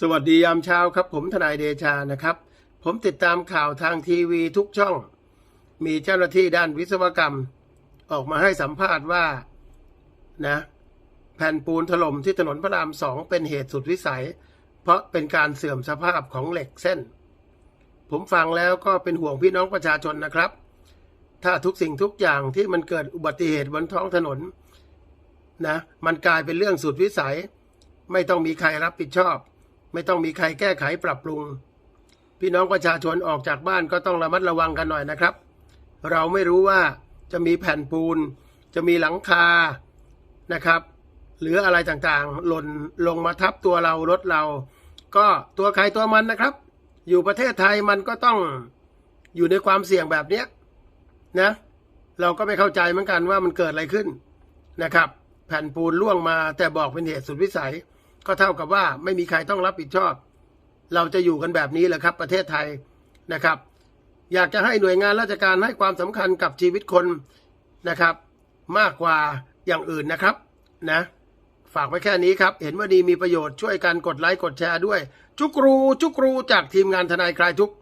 สวัสดียามเช้าครับ ผมทนายเดชานะครับ ผมติดตามข่าวทางทีวีทุกช่อง มีเจ้าหน้าที่ด้านวิศวกรรม ออกมาให้สัมภาษณ์ว่านะแผ่นปูนถล่มที่ถนนพระรามสองเป็นเหตุสุดวิสัย เพราะเป็นการเสื่อมสภาพของเหล็กเส้น ผมฟังแล้วก็เป็นห่วงพี่น้องประชาชนนะครับ ถ้าทุกสิ่งทุกอย่างที่มันเกิดอุบัติเหตุบนท้องถนนนะมันกลายเป็นเรื่องสุดวิสัย ไม่ต้องมีใครรับผิดชอบ ไม่ต้องมีใครแก้ไขปรับปรุง พี่น้องประชาชนออกจากบ้านก็ต้องระมัดระวังกันหน่อยนะครับ เราไม่รู้ว่าจะมีแผ่นปูน จะมีหลังคานะครับ หรืออะไรต่างๆ หล่นลงมาทับตัวเรารถเรา ก็ตัวใครตัวมันนะครับ อยู่ประเทศไทยมันก็ต้องอยู่ในความเสี่ยงแบบเนี้ยนะเราก็ไม่เข้าใจเหมือนกันว่ามันเกิดอะไรขึ้นนะครับ แผ่นปูนล่วงมาแต่บอกเป็นเหตุสุดวิสัย ก็เท่ากับว่าไม่มีใครต้องรับผิดชอบ เราจะอยู่กันแบบนี้แหละครับ ประเทศไทยนะครับ อยากจะให้หน่วยงานราชการให้ความสำคัญกับชีวิตคนนะครับ มากกว่าอย่างอื่นนะครับนะฝากไว้แค่นี้ครับ เห็นว่าดีมีประโยชน์ช่วยกันกดไลค์กดแชร์ด้วย จุกรูจุกรูจากทีมงานทนายคลายทุกข์